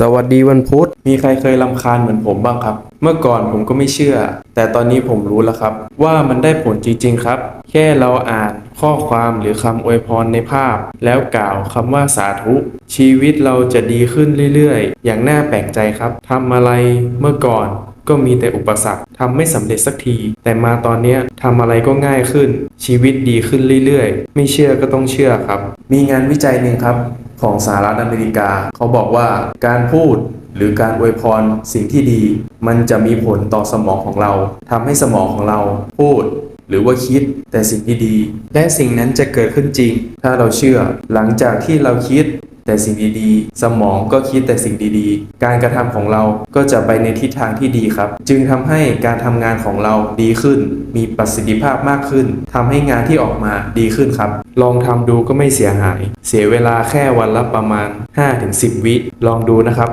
สวัสดีวันพุธ มีใครเคยรำคาญเหมือนผมบ้างครับ เมื่อก่อนผมก็ไม่เชื่อ แต่ตอนนี้ผมรู้แล้วครับ ว่ามันได้ผลจริงๆครับ แค่เราอ่านข้อความหรือคำอวยพรในภาพ แล้วกล่าวคำว่าสาธุ ชีวิตเราจะดีขึ้นเรื่อยๆ อย่างน่าแปลกใจครับทำอะไรเมื่อก่อนก็มีแต่อุปสรรคทำไม่สำเร็จสักที แต่มาตอนเนี้ทำอะไรก็ง่ายขึ้น ชีวิตดีขึ้นเรื่อยๆ ไม่เชื่อก็ต้องเชื่อครับ มีงานวิจัยหนึ่งครับ ของสหรัฐอเมริกา เขาบอกว่าการพูดหรือการอวยพรสิ่งที่ดี มันจะมีผลต่อสมองของเราทำให้สมองของเราพูดหรือว่าคิดแต่สิ่งที่ดี และสิ่งนั้นจะเกิดขึ้นจริง ถ้าเราเชื่อหลังจากที่เราคิด แต่สิ่งดีๆ สมองก็คิดแต่สิ่งดีๆ การกระทำของเราก็จะไปในทิศทางที่ดีครับ จึงทำให้การทำงานของเราดีขึ้น มีประสิทธิภาพมากขึ้นทำให้งานที่ออกมาดีขึ้นครับ ลองทำดูก็ไม่เสียหาย เสียเวลาแค่วันละประมาณ 5-10 วิ ลองดูนะครับ